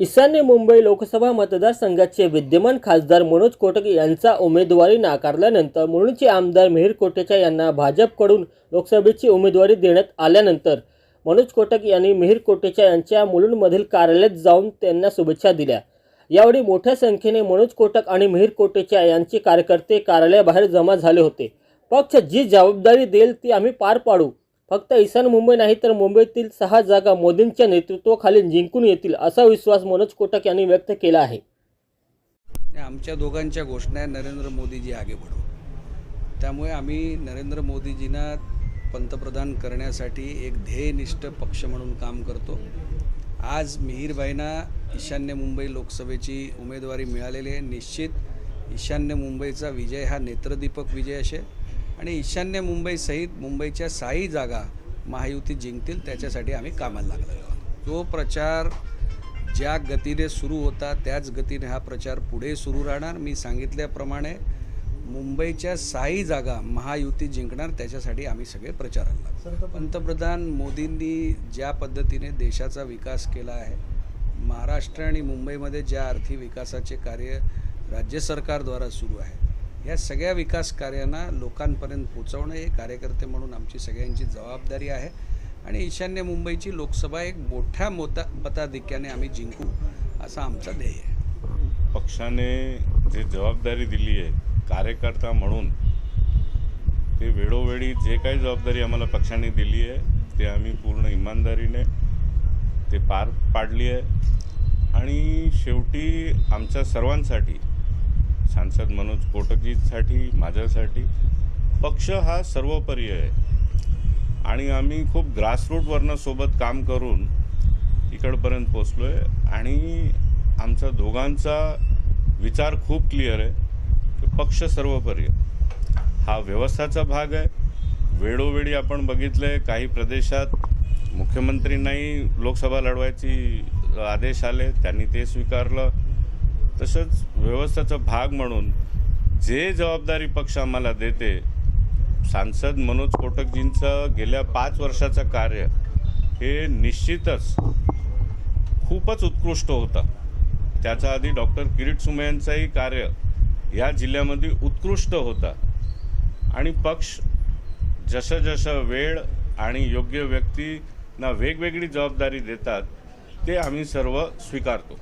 ईशान्य मुंबई लोकसभा मतदारसंघाचे विद्यमान खासदार मनोज कोटक यांचा उमेदवारी नाकारल्यानंतर मुळूणचे आमदार मिहीर कोटेचा यांना भाजपकडून लोकसभेची उमेदवारी देण्यात आल्यानंतर मनोज कोटक यांनी मिहीर कोटेचा यांच्या मुलुंडमधील कार्यालयात जाऊन त्यांना शुभेच्छा दिल्या. यावेळी मोठ्या संख्येने मनोज कोटक आणि मिहीर कोटेचा यांचे कार्यकर्ते कार्यालयाबाहेर जमा झाले होते. पक्ष जी जबाबदारी देईल ती आम्ही पार पाडू. फक्त ईशान मुंबई नाही तर मुंबईतील सहा जागा मोदींच्या नेतृत्वाखाली जिंकून येतील असा विश्वास मनोज कोटक यांनी व्यक्त केला आहे. आमच्या दोघांच्या घोषणा आहे नरेंद्र मोदीजी आगे बढो त्यामुळे आम्ही नरेंद्र मोदीजींना पंतप्रधान करण्यासाठी एक ध्येयनिष्ठ पक्ष म्हणून काम करतो. आज मिहीरबाईंना ईशान्य मुंबई लोकसभेची उमेदवारी मिळालेली आहे. निश्चित ईशान्य मुंबईचा विजय हा नेत्रदीपक विजय असेल. आणि ईशान्य मुंबईसहित मुंबईच्या साई जागा महायुती जिंकतील त्याच्यासाठी आम्ही कामाला लागलेलो आहोत. तो प्रचार ज्या गतीने सुरू होता त्याच गतीने हा प्रचार पुढे सुरू राहणार. मी सांगितल्याप्रमाणे मुंबईच्या साई जागा महायुती जिंकणार त्याच्यासाठी आम्ही सगळे प्रचाराला लागलो पंतप्रधान मोदींनी ज्या पद्धतीने देशाचा विकास केला आहे महाराष्ट्र आणि मुंबईमध्ये ज्या आर्थिक विकासाचे कार्य राज्य सरकारद्वारा सुरू आहे या सगळ्या विकास कार्यांना लोकांपर्यंत पोचवणं हे कार्यकर्ते म्हणून आमची सगळ्यांची जबाबदारी आहे. आणि ईशान्य मुंबईची लोकसभा एक मोठ्या मोता मताधिक्याने आम्ही जिंकू असा आमचा ध्येय आहे. पक्षाने जे जबाबदारी दिली आहे कार्यकर्ता म्हणून ते वेळोवेळी जे काही जबाबदारी आम्हाला पक्षाने दिली आहे ते आम्ही पूर्ण इमानदारीने ते पार पाडली आहे. आणि शेवटी आमच्या सर्वांसाठी सांसद मनोज कोटकजीसाठी माझ्यासाठी. पक्ष हा सर्वोपरी आहे. आणि आम्ही खूप ग्रासरूटवरनं सोबत काम करून इकडपर्यंत पोचलो आहे आणि आमचा दोघांचा विचार खूप क्लिअर आहे. की पक्ष सर्वोपरी आहे. हा व्यवस्थाचा भाग आहे. वेळोवेळी आपण बघितलं आहे काही प्रदेशात मुख्यमंत्रींनाही लोकसभा लढवायची आदेश आले त्यांनी ते स्वीकारलं. तसंच व्यवस्थेचा भाग म्हणून जे जबाबदारी पक्ष आम्हाला देते सांसद मनोज कोटकजींचं गेल्या पाच वर्षाचं कार्य हे निश्चितच खूपच उत्कृष्ट होतं. त्याच्या आधी डॉक्टर किरीट सुमयांचंही कार्य या जिल्ह्यामध्ये उत्कृष्ट होतं. आणि पक्ष जसं जसं वेळ आणि योग्य व्यक्तींना वेगवेगळी जबाबदारी देतात ते आम्ही सर्व स्वीकारतो.